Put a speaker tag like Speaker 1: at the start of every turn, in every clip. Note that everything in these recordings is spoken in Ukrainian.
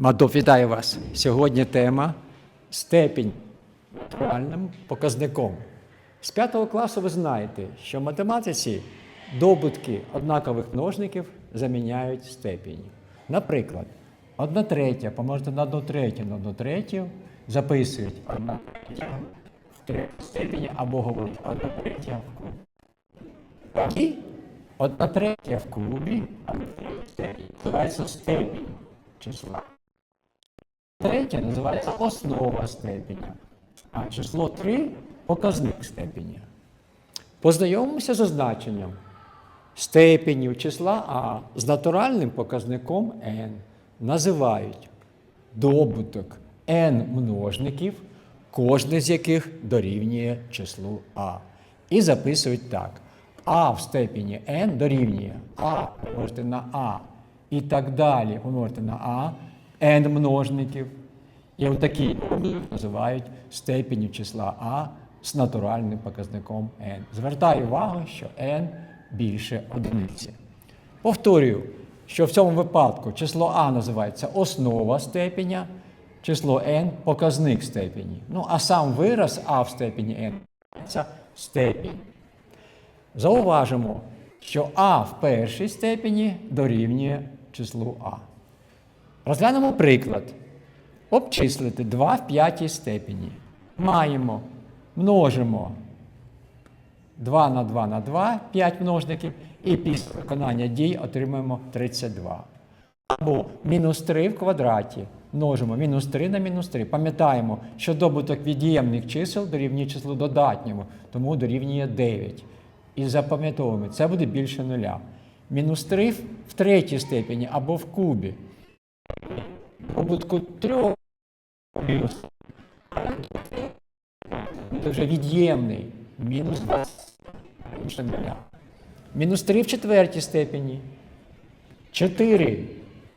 Speaker 1: Мадоп, вітаю вас. Сьогодні тема степінь натуральним показником. З 5 класу ви знаєте, що в математиці добутки однакових множників заміняють степені. Наприклад, 1 третя помножити на 1 третю на 1 третю записують 1 третя в третій степені або говорять 1 третя в кубі. І 1 третя в кубі, а в третій називається степінь числа. Третє називається основа степеня, а число 3 показник степеня. Познайомимося з означенням степенів числа А з натуральним показником n називають добуток n множників, кожне з яких дорівнює числу А. І записують так. А в степені n дорівнює А помножити на А. І так далі помножити на А n множників. І отакі називають степеню числа А з натуральним показником n. Звертаю увагу, що n більше одиниці. Повторюю, що в цьому випадку число А називається основа степеня, число n показник степені. Ну, а сам вираз А в степені n це степінь. Зауважимо, що А в першій степені дорівнює числу А. Розглянемо приклад. Обчислити 2 в п'ятій степені. Маємо, множимо 2 на 2 на 2, 5 множників, і після виконання дій отримаємо 32. Або мінус 3 в квадраті. Множимо мінус 3 на мінус 3. Пам'ятаємо, що добуток від'ємних чисел дорівнює числу додатньому, тому дорівнює 9. І запам'ятовуємо, це буде більше нуля. Мінус 3 в третій степені або в кубі. Добутку 3 мінус. Це вже від'ємний. Мінус 20. Більше. Мінус 3 в четвертій степені. 4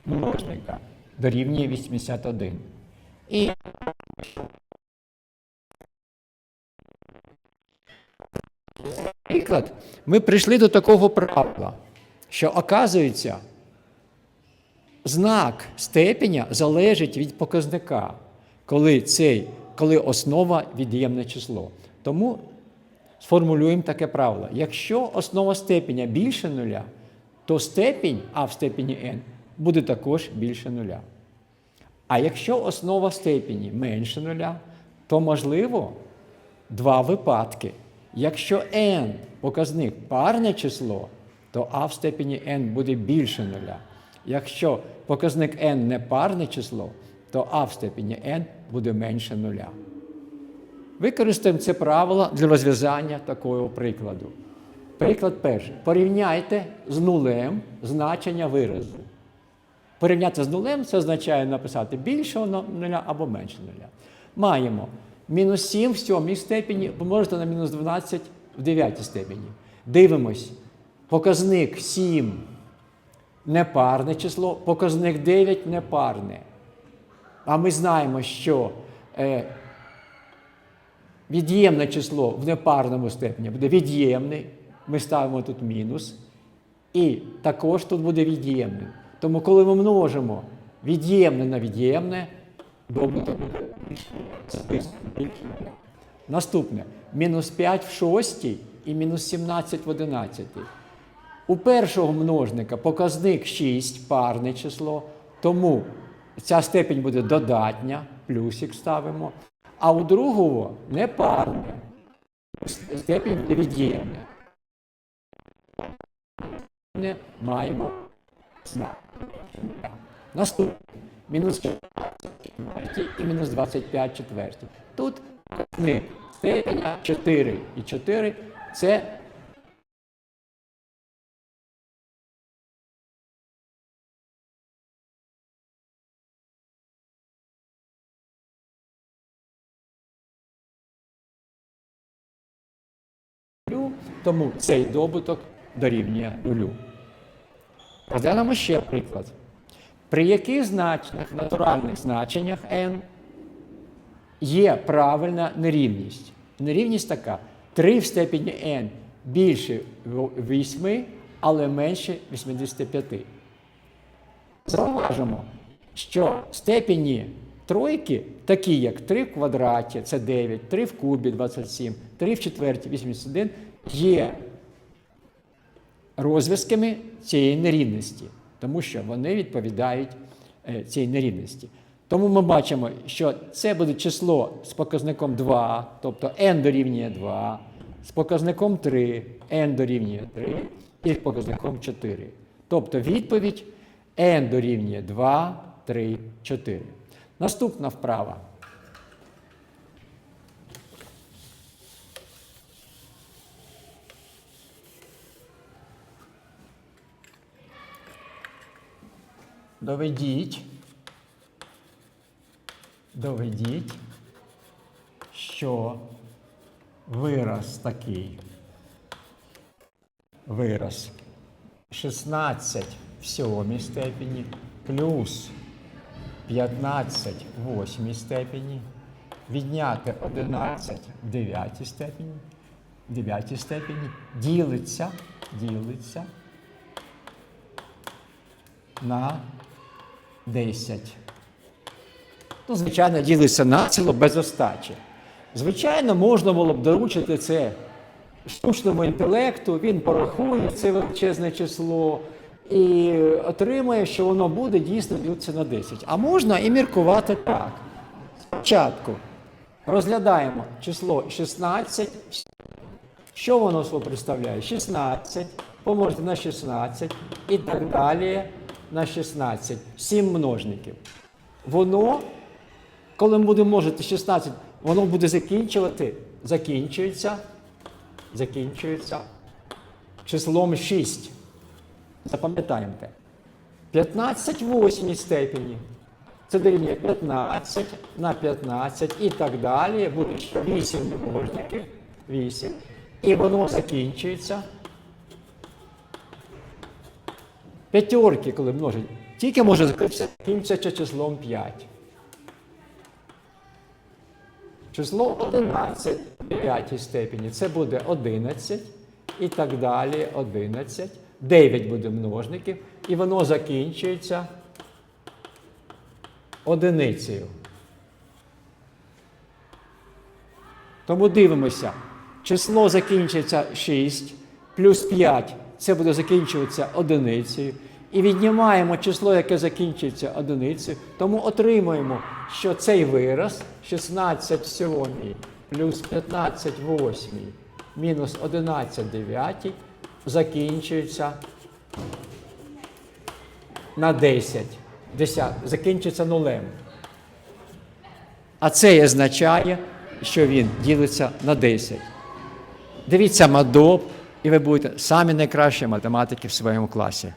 Speaker 1: множника дорівнює 81. І приклад, ми прийшли до такого правила, що оказується, знак степеня залежить від показника, коли, цей, коли основа від'ємне число. Тому сформулюємо таке правило. Якщо основа степеня більше нуля, то степінь А в степені n буде також більше нуля. А якщо основа степені менше нуля, то можливо два випадки. Якщо n показник парне число, то а в степені n буде більше нуля. Якщо показник n не парне число, то а в степені n буде менше нуля. Використаємо це правило для розв'язання такого прикладу. Приклад перший. Порівняйте з нулем значення виразу. Порівняти з нулем це означає написати більшого нуля або менше нуля. Маємо мінус 7 в сьомій степені помножити на мінус 12 в дев'ятій степені. Дивимось. Показник 7 непарне число, показник 9 непарне. А ми знаємо, що е, від'ємне число в непарному степені буде від'ємне. Ми ставимо тут мінус. І також тут буде від'ємним. Тому, коли ми множимо від'ємне на від'ємне, добуток буде. Наступне мінус 5 в шостій і мінус 17 в одинадцятій. У першого множника показник 6 парне число, тому ця степень буде додатня, плюсик ставимо. А у другого не парне. Степень буде від'ємна. Не маємо знак. Наступне. Мінус 14 і мінус 25 четвертій. Тут степеня 4 і 4 це тому цей добуток дорівнює нулю. Розглянемо ще приклад. При яких значеннях, натуральних значеннях n є правильна нерівність? Нерівність така: 3 в степені n більше 8, але менше 85. Зауважимо, що степені тройки, такі як 3 в квадраті, це 9, 3 в кубі 27, 3 в четверті 81, є розв'язками цієї нерівності, тому що вони відповідають е, цій нерівності. Тому ми бачимо, що це буде число з показником 2, тобто n дорівнює 2, з показником 3, n дорівнює 3 і з показником 4. Тобто відповідь n дорівнює 2, 3, 4. Наступна вправа. Доведіть, доведіть, що вираз такий. Вираз 16 в сьомій плюс 15 в восьмій степені, відняти 11 в дев'ятій степені, в дев'ятій степені, ділиться, ділиться на 10. Ну, звичайно, ділиться націло без остачі. Звичайно, можна було б доручити це штучному інтелекту, він порахує це величезне число і отримає, що воно буде дійсно ділитися на 10. А можна і міркувати так. Спочатку розглядаємо число 16. Що воно представляє? 16 помножити на 16 і так далі на 16. 7 множників. Воно, коли ми будемо множити 16, воно буде закінчувати, закінчується, закінчується числом 6. Запам'ятаємо те. 15 в степені. Це дорівнює 15 на 15 і так далі. Буде 8 множників. 8. І воно закінчується. П'ятерки, коли множить, тільки може закінчитися числом 5. Число 11 в 5 степені. Це буде 11 і так далі 11. 9 буде множників, і воно закінчується одиницею. Тому дивимося, число закінчиться 6, плюс 5 це буде закінчуватися одиницею. І віднімаємо число, яке закінчується одиницею, тому отримуємо, що цей вираз 16 в плюс 15 в восьмій мінус 11 в дев'ятій закінчується на 10. 10 закінчується нулем. А це означає, що він ділиться на 10. Дивіться мадоп, і ви будете самі найкращі математики в своєму класі.